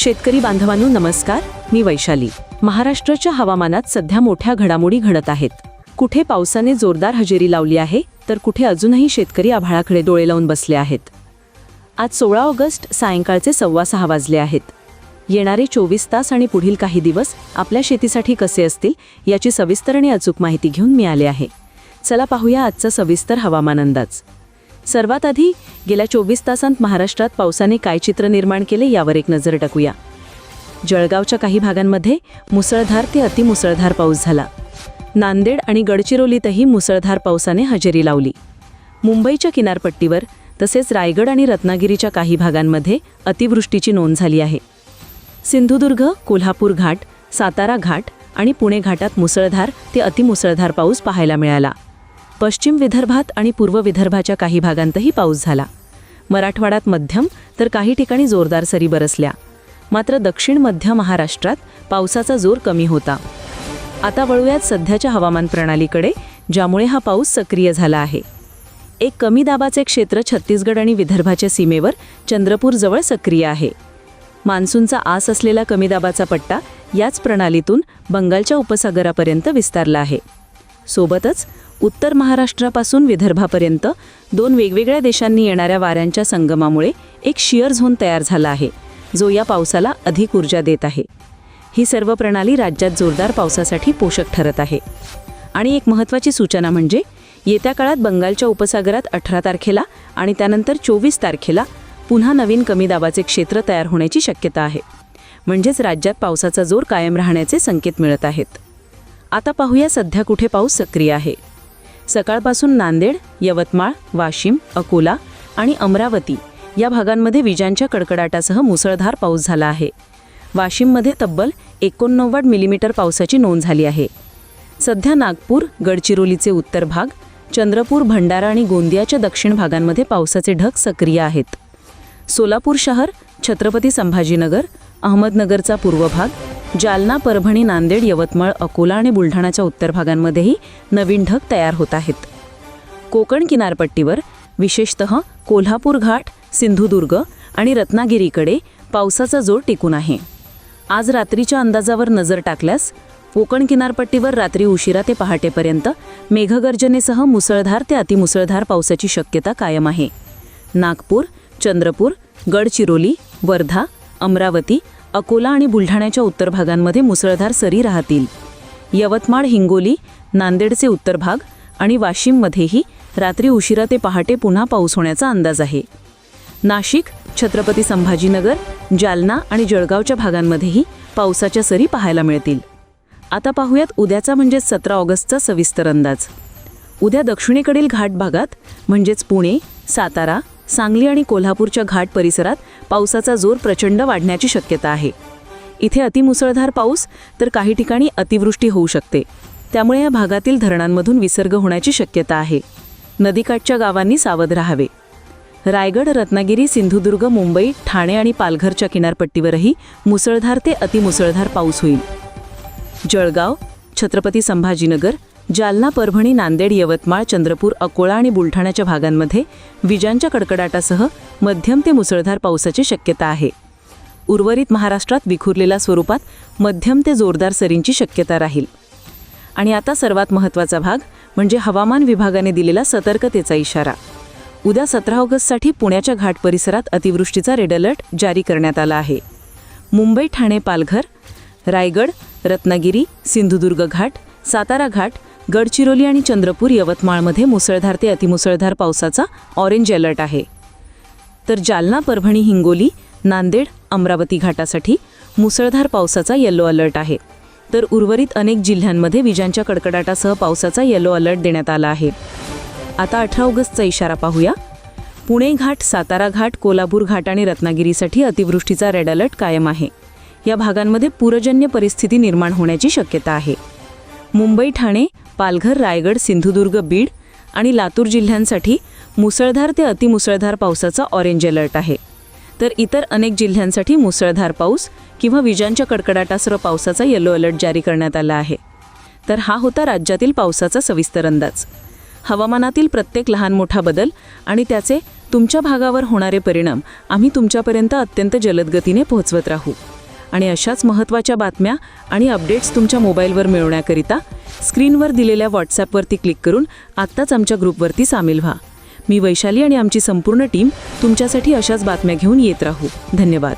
शेतकरी बांधवांनो नमस्कार. मी वैशाली. महाराष्ट्राच्या हवामानात सध्या मोठ्या घडामोडी घडत आहेत. कुठे पावसाने जोरदार हजेरी लावली आहे तर कुठे अजूनही शेतकरी आभाळाकडे डोळे लावून बसले आहेत. आज सोळा ऑगस्ट सायंकाळचे सव्वा सहा वाजले आहेत. येणारे चोवीस तास आणि पुढील काही दिवस आपल्या शेतीसाठी कसे असतील याची सविस्तर आणि अचूक माहिती घेऊन मी आले आहे. चला पाहूया आजचा सविस्तर हवामान अंदाज. सर्वात आधी गेल्या चोवीस तासांत महाराष्ट्रात पावसाने काय चित्र निर्माण केले यावर एक नजर टाकूया. जळगावच्या काही भागांमध्ये मुसळधार ते अतिमुसळधार पाऊस झाला. नांदेड आणि गडचिरोलीतही मुसळधार पावसाने हजेरी लावली. मुंबईच्या किनारपट्टीवर तसेच रायगड आणि रत्नागिरीच्या काही भागांमध्ये अतिवृष्टीची नोंद झाली आहे. सिंधुदुर्ग कोल्हापूर घाट सातारा घाट आणि पुणे घाटात मुसळधार ते अतिमुसळधार पाऊस पाहायला मिळाला. पश्चिम विदर्भात आणि पूर्व विदर्भाच्या काही भागांतही पाऊस झाला. मराठवाड्यात मध्यम तर काही ठिकाणी जोरदार सरी बरसल्या. मात्र दक्षिण मध्य महाराष्ट्रात पावसाचा जोर कमी होता. आता वळूयात सध्याच्या हवामान प्रणालीकडे ज्यामुळे हा पाऊस सक्रिय झाला आहे. एक कमी दाबाचे क्षेत्र छत्तीसगड आणि विदर्भाच्या सीमेवर चंद्रपूरजवळ सक्रिय आहे. मान्सूनचा आस असलेला कमी दाबाचा पट्टा याच प्रणालीतून बंगालच्या उपसागरापर्यंत विस्तारला आहे. सोबतच उत्तर महाराष्ट्रापासून विदर्भापर्यंत दोन वेगवेगळ्या देशांनी येणाऱ्या वाऱ्यांच्या संगमामुळे एक शिअर झोन तयार झाला आहे जो या पावसाला अधिक ऊर्जा देत आहे. ही सर्व प्रणाली राज्यात जोरदार पावसासाठी पोषक ठरत आहे. आणि एक महत्त्वाची सूचना म्हणजे येत्या काळात बंगालच्या उपसागरात अठरा तारखेला आणि त्यानंतर चोवीस तारखेला पुन्हा नवीन कमी दाबाचे क्षेत्र तयार होण्याची शक्यता आहे. म्हणजेच राज्यात पावसाचा जोर कायम राहण्याचे संकेत मिळत आहेत. आता पाहूया सध्या कुठे पाऊस सक्रिय आहे. सकाळपासून नांदेड यवतमाळ वाशिम अकोला आणि अमरावती या भागांमध्ये विजांच्या कडकडाटासह मुसळधार पाऊस झाला आहे. वाशिममध्ये तब्बल एकोणनव्वद मिलीमीटर पावसाची नोंद झाली आहे. सध्या नागपूर गडचिरोलीचे उत्तर भाग चंद्रपूर भंडारा आणि गोंदियाच्या दक्षिण भागांमध्ये पावसाचे ढग सक्रिय आहेत. सोलापूर शहर छत्रपती संभाजीनगर अहमदनगरचा पूर्व भाग जालना परभणी नांदेड यवतमाळ अकोला आणि बुलढाणाच्या उत्तर भागांमध्येही नवीन ढग तयार होत आहेत. कोकण किनारपट्टीवर विशेषतः कोल्हापूर घाट सिंधुदुर्ग आणि रत्नागिरीकडे पावसाचा जोर टिकून आहे. आज रात्रीच्या अंदाजावर नजर टाकल्यास कोकण किनारपट्टीवर रात्री उशिरा ते पहाटेपर्यंत मेघगर्जनेसह मुसळधार ते अतिमुसळधार पावसाची शक्यता कायम आहे. नागपूर चंद्रपूर गडचिरोली वर्धा अमरावती अकोला आणि बुलढाण्याच्या उत्तर भागांमध्ये मुसळधार सरी राहतील. यवतमाळ हिंगोली नांदेडचे उत्तर भाग आणि वाशिममध्येही रात्री उशिरा ते पहाटे पुन्हा पाऊस होण्याचा अंदाज आहे. नाशिक छत्रपती संभाजीनगर जालना आणि जळगावच्या भागांमध्येही पावसाच्या सरी पाहायला मिळतील. आता पाहूयात उद्याचा म्हणजेच सतरा ऑगस्टचा सविस्तर अंदाज. उद्या दक्षिणेकडील घाट भागात म्हणजेच पुणे सातारा सांगली आणि कोल्हापूरच्या घाट परिसरात पावसाचा जोर प्रचंड वाढण्याची शक्यता आहे. इथे अतिमुसळधार पाऊस तर काही ठिकाणी अतिवृष्टी होऊ शकते. त्यामुळे या भागातील धरणांमधून विसर्ग होण्याची शक्यता आहे. नदीकाठच्या गावांनी सावध राहावे. रायगड रत्नागिरी सिंधुदुर्ग मुंबई ठाणे आणि पालघरच्या किनारपट्टीवरही मुसळधार ते अतिमुसळधार पाऊस होईल. जळगाव छत्रपती संभाजीनगर जालना परभणी नांदेड यवतमाळ चंद्रपूर अकोला आणि बुलढाण्याच्या भागांमध्ये विजांच्या कडकडाटासह मध्यम ते मुसळधार पावसाची शक्यता आहे. उर्वरित महाराष्ट्रात विखुरलेल्या स्वरूपात मध्यम ते जोरदार सरींची शक्यता राहील. आणि आता सर्वात महत्त्वाचा भाग म्हणजे हवामान विभागाने दिलेला सतर्कतेचा इशारा. उद्या सतरा ऑगस्टसाठी पुण्याच्या घाट परिसरात अतिवृष्टीचा रेड अलर्ट जारी करण्यात आला आहे. मुंबई ठाणे पालघर रायगड रत्नागिरी सिंधुदुर्ग घाट सातारा घाट गडचिरोली आणि चंद्रपूर यवतमाळमध्ये मुसळधार ते अतिमुसळधार पावसाचा ऑरेंज अलर्ट आहे. तर जालना परभणी हिंगोली नांदेड अमरावती घाटासाठी मुसळधार पावसाचा येलो अलर्ट आहे. तर उर्वरित अनेक जिल्ह्यांमध्ये विजांच्या कडकडाटासह पावसाचा येलो अलर्ट देण्यात आला आहे. आता अठरा ऑगस्टचा इशारा पाहूया. पुणे घाट सातारा घाट कोल्हापूर घाट आणि रत्नागिरीसाठी अतिवृष्टीचा रेड अलर्ट कायम आहे. या भागांमध्ये पूरजन्य परिस्थिती निर्माण होण्याची शक्यता आहे. मुंबई ठाणे पालघर रायगड सिंधुदुर्ग बीड आणि लातूर जिल्ह्यांसाठी मुसळधार ते अतिमुसळधार पावसाचा ऑरेंज अलर्ट आहे. तर इतर अनेक जिल्ह्यांसाठी मुसळधार पाऊस किंवा विजांच्या कडकडाटासह पावसाचा येलो अलर्ट जारी करण्यात आला आहे. तर हा होता राज्यातील पावसाचा सविस्तर अंदाज. हवामानातील प्रत्येक लहान मोठा बदल आणि त्याचे तुमच्या भागावर होणारे परिणाम आम्ही तुमच्यापर्यंत अत्यंत जलद गतीने पोहोचवत राहू. आणि अशाच महत्त्वाच्या बातम्या आणि अपडेट्स तुमच्या मोबाईलवर मिळवण्याकरिता स्क्रीनवर दिलेल्या व्हॉट्सॲपवरती क्लिक करून आत्ताच आमच्या ग्रुपवरती सामील व्हा. मी वैशाली आणि आमची संपूर्ण टीम तुमच्यासाठी अशाच बातम्या घेऊन येत राहू. धन्यवाद.